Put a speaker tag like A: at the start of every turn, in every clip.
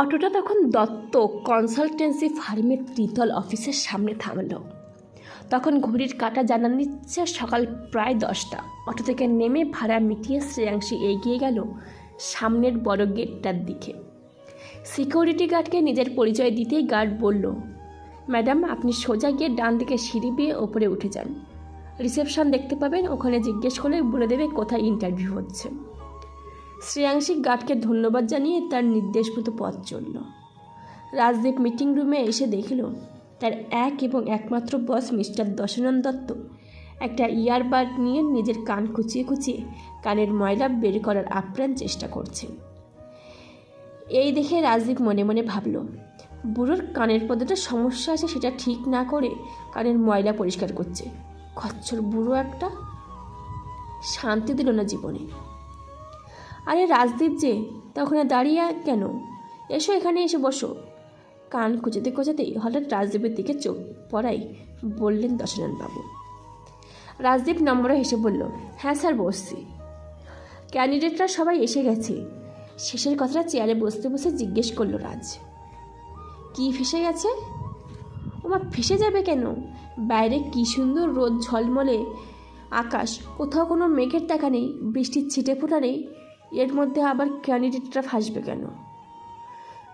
A: অটোটা তখন দত্ত কনসালটেন্সি ফার্মের ত্রিতল অফিসের সামনে থামলো। তখন ঘড়ির কাটা জানান দিচ্ছে সকাল প্রায় দশটা। অটো থেকে নেমে ভাড়া মিটিয়ে শ্রেয়াংশী এগিয়ে গেল সামনের বড় গেটটার দিকে। সিকিউরিটি গার্ডকে নিজের পরিচয় দিতেই গার্ড বলল, ম্যাডাম, আপনি সোজা গিয়ে ডান দিকে সিঁড়ি বেয়ে ওপরে উঠে যান। রিসেপশন দেখতে পাবেন, ওখানে জিজ্ঞেস করলে বলে দেবে কোথায় ইন্টারভিউ হচ্ছে। শ্রেয়াংশী গার্ডকে ধন্যবাদ জানিয়ে তার নির্দেশ মতো পথ চলল। রাজদীপ মিটিং রুমে এসে দেখল, তার এক এবং একমাত্র বস মিস্টার দশনন দত্ত। একটা ইয়ারবাড নিয়ে নিজের কান কুচিয়ে কুচিয়ে কানের ময়লা বের করার আপ্রাণ চেষ্টা করছেন এই দেখে রাজদীপ মনে মনে ভাবল, বুড়োর কানের পদটা সমস্যা আছে সেটা ঠিক না করে কানের ময়লা পরিষ্কার করছে। খচ্চর বুড়ো একটা। শান্তি দিল না জীবনে। আরে রাজদীপ যে, তা ওখানে দাঁড়িয়ে কেন? এসো এখানে এসে বসো। কান কুচাতে কোচাতেই হঠাৎ রাজদীপের দিকে চোখ পড়াই বললেন দশরথবাবু রাজদীপ নম্বরে হেসে বলল হ্যাঁ স্যার, বসছি। ক্যান্ডিডেটরা সবাই এসে গেছে। শেষের কথাটা চেয়ারে বসতে বসে জিজ্ঞেস করল রাজ। কি ফেসে গেছে? ওমা, ফেসে যাবে কেন? বাইরে কি সুন্দর রোদ ঝলমলে। আকাশ, কোথাও কোনো মেঘের টাকা নেই, বৃষ্টির ছিটে ফোটা নেই। এর মধ্যে আবার ক্যান্ডিডেটরা ফাঁসবে কেন?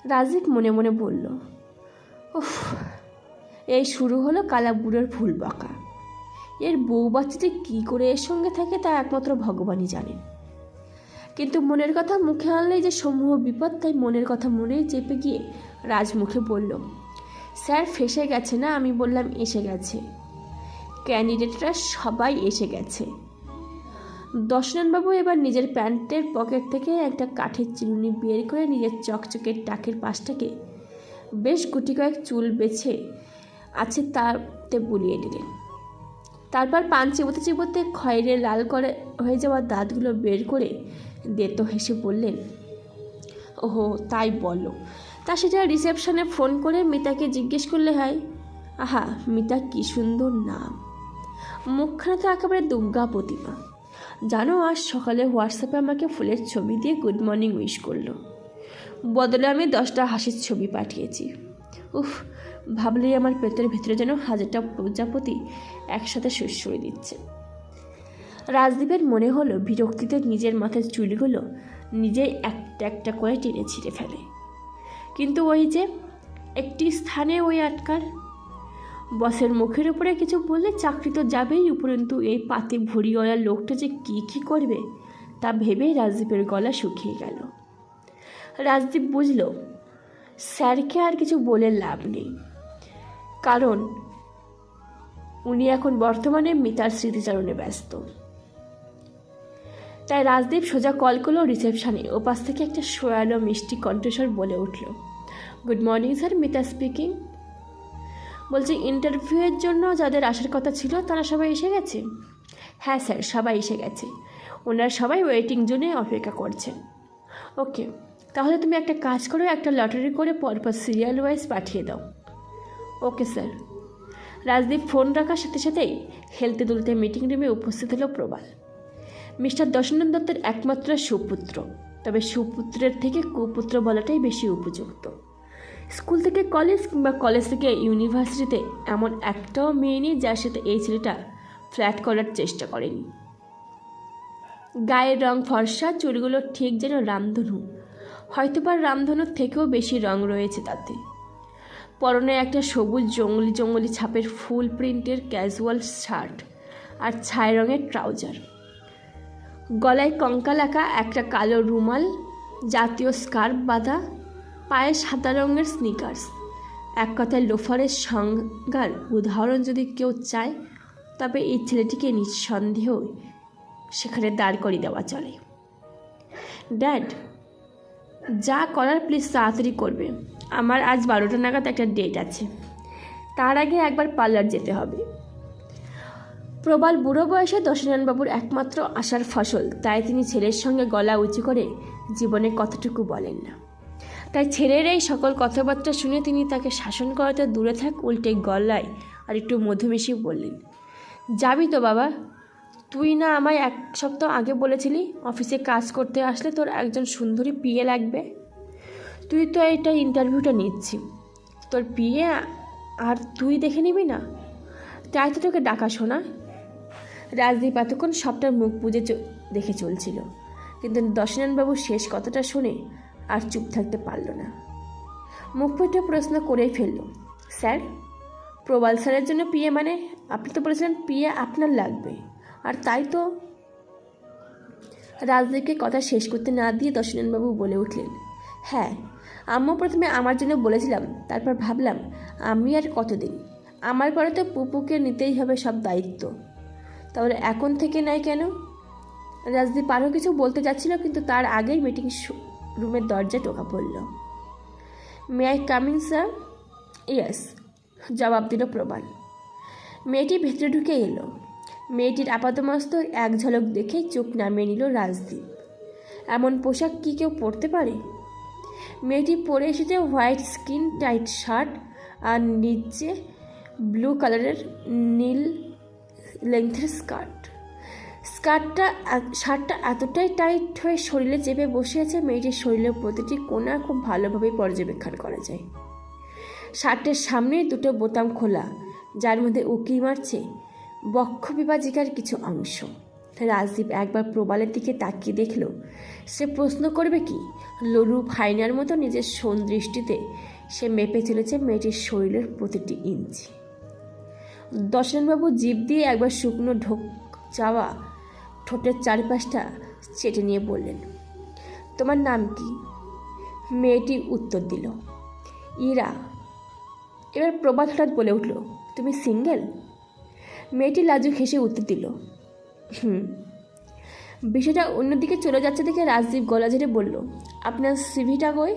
A: রাজীব মনে মনে বলল, উফ, এই শুরু হলো কালা বুড়োর ফুল বাঁকা। এর বউ বাচ্চাটি কী করে এর সঙ্গে থাকে তা একমাত্র ভগবানই জানেন। কিন্তু মনের কথা মুখে আনলেই যে সমূহ বিপদ, তাই মনের কথা মনেই চেপে গিয়ে রাজমুখে বলল, স্যার, ফেসে গেছে না? আমি বললাম, এসে গেছে। ক্যান্ডিডেটরা সবাই এসে গেছে। দর্শনবাবু এবার নিজের প্যান্টের পকেট থেকে একটা কাঠের চিরুনি বের করে নিজের চকচকের টাকের পাশটাকে বেশ গুটি কয়েক চুল বেছে আছে তাতে বুলিয়ে দিলেন। তারপর পান চিবোতে চিবোতে খয়েরে লাল করে হয়ে যাওয়া দাঁতগুলো বের করে দেতো হেসে বললেন, ওহো, তাই বলো। তা সেটা রিসেপশনে ফোন করে মিতাকে জিজ্ঞেস করলে হয়, আহা, মিতা কি সুন্দর নাম। মুখখানা তো একেবারে দুর্গা প্রতিমা। জানো, আজ সকালে হোয়াটসঅ্যাপে আমাকে ফুলের ছবি দিয়ে গুড মর্নিং উইশ করল। বদলে আমি দশটা হাসির ছবি পাঠিয়েছি। উফ, ভাবলেই আমার পেটের ভেতরে যেন হাজারটা প্রজাপতি একসাথে সুশ্রয় দিচ্ছে। রাজদীপের মনে হলো বিরক্তিতে নিজের মাথার চুলগুলো নিজেই একটা একটা করে টেনে ছিঁড়ে ফেলে। কিন্তু ওই যে একটি স্থানে ওই আটকার বসের মুখের উপরে কিছু বললে চাকরি তো যাবেই, উপরন্তু এই পাতে ভরিওয়ালা লোকটা যে কী কী করবে, তা ভেবেই রাজদীপের গলা শুকিয়ে গেল। রাজদীপ বুঝল, স্যারকে আর কিছু বলে লাভ নেই। কারণ, উনি এখন বর্তমানে মিতার স্মৃতিচারণে ব্যস্ত। তাই রাজদীপ সোজা কল করল রিসেপশনে, ওপাশ থেকে একটা সোয়ালো মিষ্টি কণ্ঠস্বর বলে উঠল, good morning sir, Mita speaking. বলছি ইন্টারভিউয়ের জন্য যাদের আসার কথা ছিল, তারা সবাই এসে গেছে? হ্যাঁ স্যার, সবাই এসে গেছে। ওনারা সবাই ওয়েটিং জোনে অপেক্ষা করছেন ওকে তাহলে তুমি একটা কাজ করো, একটা লটারি করে পরপর সিরিয়াল ওয়াইজ পাঠিয়ে দাও। ওকে স্যার রাজদীপ ফোন রাখার সাথে সাথেই হেলতে দুলতে মিটিং রুমে উপস্থিত হলো প্রবাল। মিস্টার দশনন্দ দত্তের একমাত্র সুপুত্র, তবে সুপুত্রের থেকে কুপুত্র বলাটাই বেশি উপযুক্ত। স্কুল থেকে কলেজ কিংবা কলেজ থেকে ইউনিভার্সিটিতে এমন একটাও মেয়ে নেই যার সাথে এই ছেলেটা ফ্ল্যাট করার চেষ্টা করেনি। গায়ের রং ফর্সা, চুলগুলো ঠিক যেন রামধনু। হয়তোবা রামধনুর থেকেও বেশি রং রয়েছে তাতে। পরনে একটা সবুজ জঙ্গলি জঙ্গলি ছাপের ফুল প্রিন্টের ক্যাজুয়াল শার্ট আর ছাই রঙের ট্রাউজার। গলায় কঙ্কাল আঁকা একটা কালো রুমাল, জাতীয় স্কার্ফ বাঁধা পায়ে সাদা রঙের স্নিকার্স এক কথায় লোফারের সংজ্ঞার উদাহরণ যদি কেউ চায়, তবে এই ছেলেটিকে নিঃসন্দেহ সেখানে দাঁড় করিয়ে দেওয়া চলে। ড্যাড যা করার প্লিজ তাড়াতাড়ি করবে। আমার আজ বারোটা নাগাদ একটা ডেট আছে। তার আগে একবার পার্লার যেতে হবে। প্রবাল বুড়ো বয়সে দশনারায়ণবাবুর একমাত্র আশার ফসল, তাই তিনি ছেলের সঙ্গে গলা উঁচু করে জীবনে কতটুকু বলেন না। তাই ছেলের এই সকল কথাবার্তা শুনে তিনি তাকে শাসন করাতে দূরে থাক উল্টে গলায় আর একটু মধুমেশি বললেন, যাবি তো বাবা। তুই না আমায় এক সপ্তাহ আগে বলেছিলি অফিসে কাজ করতে আসলে তোর একজন সুন্দরী পিয়ে লাগবে। তুই তো এটা ইন্টারভিউটা নিচ্ছি তোর পিয়ে আর তুই দেখে নিবি না? তাই তো তোকে ডাকা শোনা। রাজদীপ এতক্ষণ সবটার মুখ বুঝে দেখে চলছিল। কিন্তু দশনানবাবু শেষ কথাটা শুনে আর চুপ থাকতে পারল না। মুখ ফুটে প্রশ্ন করেই ফেলল, স্যার, প্রবাল স্যারের জন্য পিএ মানে আপনি তো বলেছিলেন পিএ আপনার লাগবে। আর তাই তো রাজদীপকে কথা শেষ করতে না দিয়ে দশনানবাবু বলে উঠলেন হ্যাঁ আম্মু প্রথমে আমার জন্য বলেছিলাম, তারপর ভাবলাম, আমি আর কতদিন? আমার পরে তো পুপুকে নিতেই হবে সব দায়িত্ব। তাহলে এখন থেকে নাই কেন? রাজদীপ আরও কিছু বলতে যাচ্ছিল, কিন্তু তার আগেই মিটিং রুমের দরজা টোকা পড়ল। May I coming sir yes জবাব দিল প্রবাল। মেয়েটি ভেতরে ঢুকে এলো। মেয়েটির আপাতমস্তক এক ঝলক দেখেই চোখ নামিয়ে নিল রাজদীপ। এমন পোশাক কি কেউ পরতে পারে? মেয়েটি পরে এসেছে হোয়াইট স্কিন, টাইট শার্ট আর নিচে ব্লু কালারের নীল লেন্থের স্কার্ট। স্কার্টটা শার্টটা এতটাই টাইট হয়ে শরীরে চেপে বসে আছে, মেয়েটির শরীরের প্রতিটি কোণা খুব ভালোভাবে পর্যবেক্ষণ করা যায়। শার্টের সামনে দুটো বোতাম খোলা, যার মধ্যে উকি মারছে বক্ষ বিভাজিকার কিছু অংশ। রাজদীপ একবার প্রবালের দিকে তাকিয়ে দেখল, সে প্রশ্ন করবে কি? লরু ফাইনার মতো নিজের সোন দৃষ্টিতে সে মেপে চলেছে মেয়েটির শরীরের প্রতিটি ইঞ্চি। দর্শনবাবু জিভ দিয়ে একবার শুকনো ঢোক চাওয়া ঠোঁটের চারপাশটা চেটে নিয়ে বললেন, তোমার নাম কি? মেয়েটি উত্তর দিল, ইরা। এবার প্রবাদ হঠাৎ বলে উঠল, তুমি সিঙ্গেল? মেয়েটি লাজুক হেসে উত্তর দিল, হুম। বিষয়টা অন্যদিকে চলে যাচ্ছে দেখে রাজদীপ গলা ঝেড়ে বলল, আপনার সিভিটা কই?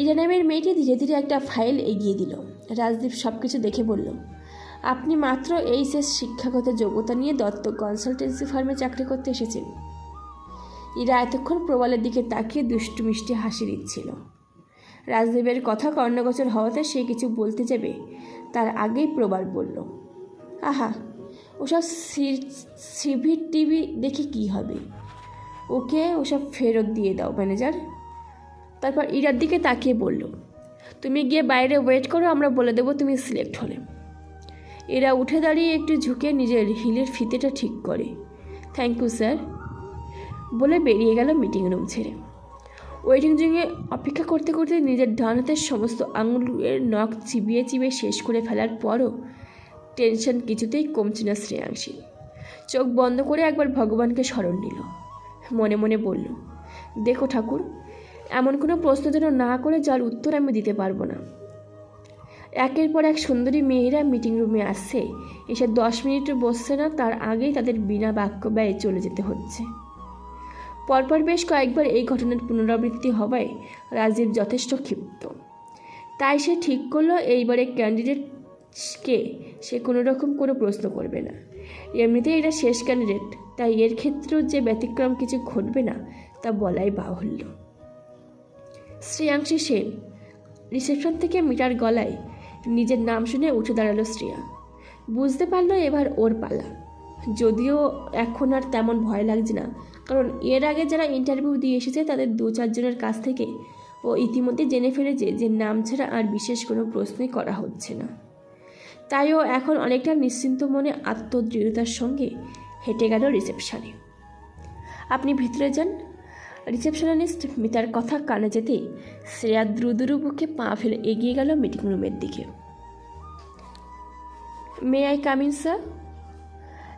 A: ইরা নামের মেয়েটি ধীরে ধীরে একটা ফাইল এগিয়ে দিল। রাজদীপ সব কিছু দেখে বলল আপনি মাত্র এইচএস শিক্ষাগত যোগ্যতা নিয়ে দত্ত কনসালটেন্সি ফার্মে চাকরি করতে এসেছেন। ইরা এতক্ষণ প্রবালের দিকে তাকিয়ে দুষ্টু মিষ্টি হাসি দিচ্ছিল। রাজদেবের কথা কর্ণগোচর হওয়াতে সে কিছু বলতে যাবে, তার আগেই প্রবাল বলল, আহা, ওসব সিভি টিভি দেখে কি হবে? ওকে ওসব ফেরত দিয়ে দাও, ম্যানেজার। তারপর ইরার দিকে তাকিয়ে বলল, তুমি গিয়ে বাইরে ওয়েট করো, আমরা বলে দেবো তুমি সিলেক্ট হলে। এরা উঠে দাঁড়িয়ে একটু ঝুঁকে নিজের হিলের ফিতেটা ঠিক করে। থ্যাংক ইউ স্যার বলে বেরিয়ে গেল মিটিং রুম ছেড়ে। ওয়েটিং রুমে অপেক্ষা করতে করতে নিজের ডান সমস্ত আঙুলের নখ চিবিয়ে চিবিয়ে শেষ করে ফেলার পরও টেনশন কিছুতেই কমছে না শ্রেয়াংশী। চোখ বন্ধ করে একবার ভগবানকে স্মরণ নিল। মনে মনে বলল, দেখো ঠাকুর, এমন কোনো প্রশ্ন যেন না করে যার উত্তর আমি দিতে পারব না। একের পর এক সুন্দরী মেয়েরা মিটিং রুমে আসছে। এসে দশ মিনিটও বসছে না, তার আগেই তাদের বিনা বাক্য ব্যয়ে চলে যেতে হচ্ছে। পরপর বেশ কয়েকবার এই ঘটনার পুনরাবৃত্তি হওয়ায় রাজীব যথেষ্ট ক্ষিপ্ত। তাই সে ঠিক করল এইবারে ক্যান্ডিডেটকে সে কোনো রকম কোনো প্রশ্ন করবে না। এমনিতেই এটা শেষ ক্যান্ডিডেট তাই এর ক্ষেত্রেও যে ব্যতিক্রম কিছু ঘটবে না, তা বলাই বাহুল্য। শ্রেয়াংশী সেন, রিসেপশন থেকে মিটার গলায় নিজের নাম শুনে উঠে দাঁড়াল শ্রেয়া। বুঝতে পারল এবার ওর পালা। যদিও এখন আর তেমন ভয় লাগছে না, কারণ এর আগে যারা ইন্টারভিউ দিয়ে এসেছে তাদের দু চারজনের কাছ থেকে ও ইতিমধ্যে জেনে ফেলেছে যে নাম ছাড়া আর বিশেষ কোনো প্রশ্নই করা হচ্ছে না। তাই ও এখন অনেকটা নিশ্চিন্ত মনে আত্মদৃঢ়তার সঙ্গে হেঁটে গেল রিসেপশনে। আপনি ভিতরে যান। রিসেপশনিস্ট মিতার কথা কানে যেতেই শ্রেয়া দ্রুদুরু বুকে পা ফেলে এগিয়ে গেল মিটিং রুমের দিকে। মে আই কামিন স্যার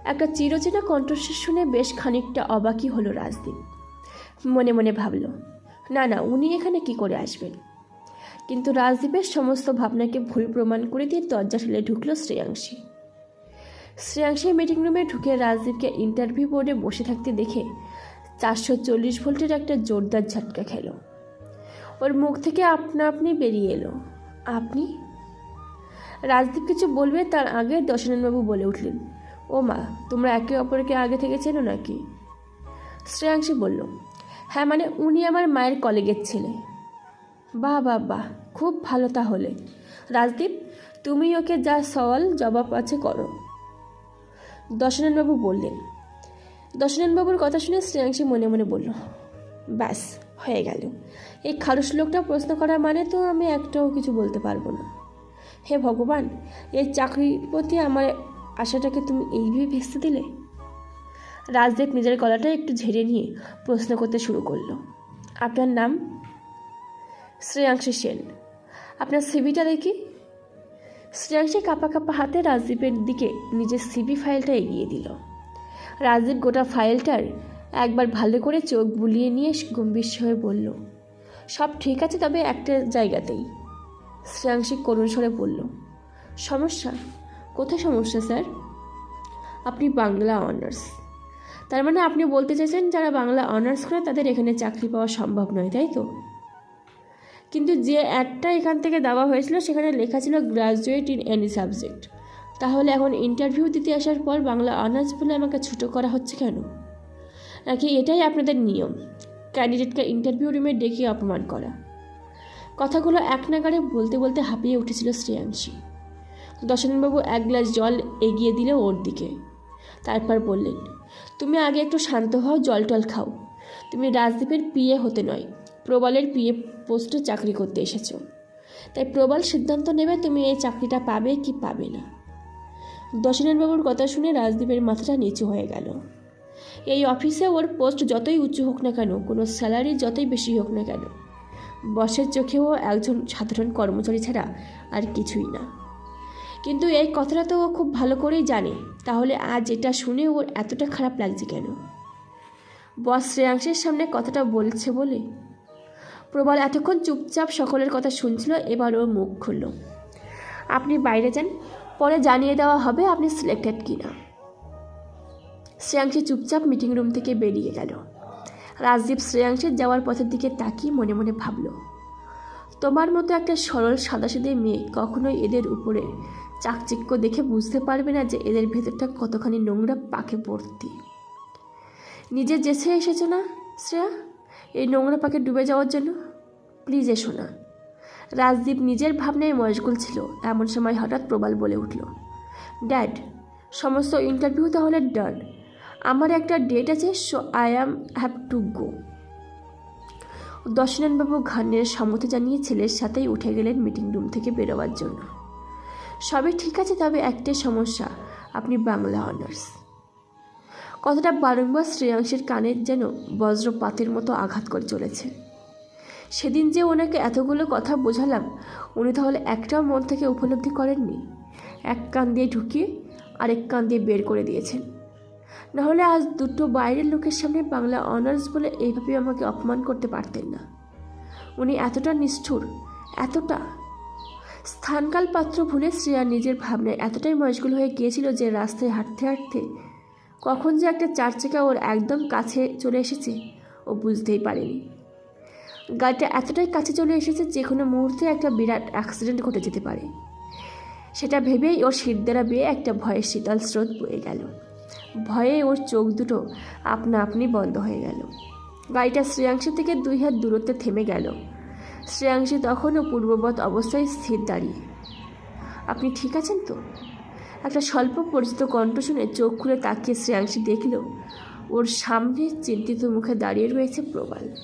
A: একটা চিরচেনা কণ্ঠস্বর শুনে বেশ খানিকটা অবাকই হলো রাজদীপ। মনে মনে ভাবল, না না, উনি এখানে কি করে আসবেন? কিন্তু রাজদীপের সমস্ত ভাবনাকে ভুল প্রমাণ করে দিয়ে দরজা ঠেলে ঢুকলো শ্রেয়াংশী। শ্রেয়াংশী মিটিং রুমে ঢুকে রাজদীপকে ইন্টারভিউ বোর্ডে বসে থাকতে দেখে চারশো চল্লিশ ভোল্টের একটা জোরদার ঝটকা খেল। ওর মুখ থেকে আপনা আপনি বেরিয়ে এলো। আপনি? রাজদীপ কিছু বলবে তার আগে দশনবাবু বলে উঠলেন, ও মা, তোমরা একে অপরকে আগে থেকে চেনো নাকি? শ্রেয়াংশী বলল হ্যাঁ মানে উনি আমার মায়ের কলেজের ছেলে। বাহ বাহ বাহ, খুব ভালো তাহলে। রাজদীপ, তুমি ওকে যা সওয়াল, জবাব আছে করো। দশনবাবু বললেন দশনবাবুর কথা শুনে শ্রেয়াংশী মনে মনে বলল, ব্যাস, হয়ে গেল। এই খারুস লোকটা প্রশ্ন করা মানে তো আমি একটাও কিছু বলতে পারব না। হে ভগবান এই চাকরির প্রতি আমার আশাটাকে তুমি এইভাবে ভেস্তে দিলে? রাজদেব নিজের গলাটা একটু ঝেড়ে নিয়ে প্রশ্ন করতে শুরু করল, আপনার নাম? শ্রেয়াংশী সেন। আপনার সিবিটা দেখি? শ্রেয়াংশী কাপা কাপা হাতে রাজদীপের দিকে নিজের সিবি ফাইলটা এগিয়ে দিল। রাজদীপ গোটা ফাইলটার একবার ভালো করে চোখ বুলিয়ে নিয়ে গম্ভীর হয়ে বলল, সব ঠিক আছে, তবে একটা জায়গাতেই। শ্রেয়াংশী করুণ স্বরে বলল, সমস্যা? কোথায় সমস্যা, স্যার? আপনি বাংলা অনার্স। তার মানে আপনি বলতে চাইছেন যারা বাংলা অনার্স করে তাদের এখানে চাকরি পাওয়া সম্ভব নয়, তাই তো? কিন্তু যে একটা এখান থেকে দেওয়া হয়েছিল, সেখানে লেখা ছিল গ্রাজুয়েট ইন এনি সাবজেক্ট। তাহলে এখন ইন্টারভিউ দিতে আসার পর বাংলা অনার্স বলে আমাকে ছুটো করা হচ্ছে কেন? নাকি এটাই আপনাদের নিয়ম? ক্যান্ডিডেটকে ইন্টারভিউ রুমে ডেকে অপমান করা। কথাগুলো এক নাগারে বলতে বলতে হাঁপিয়ে উঠেছিল শ্রেয়াংশী। দশনবাবু এক গ্লাস জল এগিয়ে দিল ওর দিকে। তারপর বললেন, তুমি আগে একটু শান্ত হও, জল টল খাও। তুমি রাজদীপের পিএ হতে নয়, প্রবলের পিএ পোস্টে চাকরি করতে এসেছ। তাই প্রবাল সিদ্ধান্ত নেবে তুমি এই চাকরিটা পাবে কি পাবে না। দশনাথবাবুর কথা শুনে রাজদীপের মাথাটা নিচু হয়ে গেল। এই অফিসে ওর পোস্ট যতই উঁচু হোক না কেন, কোনো স্যালারি যতই বেশি হোক না কেন, বসের চোখেও একজন সাধারণ কর্মচারী ছাড়া আর কিছুই না। কিন্তু এই কথাটা তো ও খুব ভালো করেই জানে, তাহলে আজ এটা শুনে ওর এতটা খারাপ লাগছে কেন? বস শ্রেয়াংশের সামনে কথাটা বলছে বলে। প্রবল এতক্ষণ চুপচাপ সকলের কথা শুনছিল, এবার ওর মুখ খুলল। আপনি বাইরে যান পরে জানিয়ে দেওয়া হবে আপনি সিলেক্টেড কিনা। শ্রেয়াংশী চুপচাপ মিটিং রুম থেকে বেরিয়ে গেল। রাজদীপ শ্রেয়াংশের যাওয়ার পথের দিকে তাকিয়ে মনে মনে ভাবল, তোমার মতো একটা সরল সাদাসিধে মেয়ে কখনোই এদের উপরে চাকচিক্য দেখে বুঝতে পারবে না যে এদের ভেতরটা কতখানি নোংরা পাকে ভর্তি। নিজে জেছে এসেছ না, শ্রেয়া? এই নোংরা পাকে ডুবে যাওয়ার জন্য? প্লিজ এসো না। রাজদীপ নিজের ভাবনায় মশগুল ছিল। এমন সময় হঠাৎ প্রবাল বলে উঠল, ড্যাড, সমস্ত ইন্টারভিউ তাহলে ডান। আমার একটা ডেট আছে, so I am, have to go. দশনাথবাবু ঘানের সম্মতি জানিয়ে ছেলের সাথেই উঠে গেলেন মিটিং রুম থেকে বেরোবার জন্য। সবই ঠিক আছে, তবে একটাই সমস্যা, আপনি বাংলা অনার্স। কথাটা বারংবার শ্রেয়াংশের কানে যেন বজ্রপাতের মতো আঘাত করে চলেছে। সেদিন যে ওনাকে এতগুলো কথা বোঝালাম, উনি তাহলে একটাও মন থেকে উপলব্ধি করেননি। এক কান দিয়ে ঢুকিয়ে আরেক কান দিয়ে বের করে দিয়েছেন। নাহলে আজ দুটো বাইরের লোকের সামনে বাংলা অনার্স বলে এইভাবে আমাকে অপমান করতে পারতেন না। উনি এতটা নিষ্ঠুর, এতটা স্থানকাল পাত্র ভুলে শ্রেয়া নিজের ভাবনায় এতটাই মশগুল হয়ে গিয়েছিল যে রাস্তায় হাঁটতে হাঁটতে কখন যে একটা চার চাকা ওর একদম কাছে চলে এসেছে ও বুঝতেই পারেনি। গাড়িটা এতটাই কাছে চলে এসেছে যে কোনো মুহূর্তে একটা বিরাট অ্যাক্সিডেন্ট ঘটে যেতে পারে। সেটা ভেবেই ওর শীত দ্বারা বেয়ে একটা ভয়ের শীতল স্রোত বয়ে গেল। ভয়ে ওর চোখ দুটো আপনা আপনি বন্ধ হয়ে গেল। গাড়িটা শ্রেয়াংশী থেকে দুই হাত দূরত্বে থেমে গেল। শ্রেয়াংশী তখনও পূর্ববৎ অবস্থায় স্থির দাঁড়িয়ে। আপনি ঠিক আছেন তো? একটা স্বল্প পরিচিত কণ্ঠ শুনে চোখ খুলে তাকিয়ে শ্রেয়াংশী দেখল, ওর সামনে চিন্তিত মুখে দাঁড়িয়ে রয়েছে প্রবাল।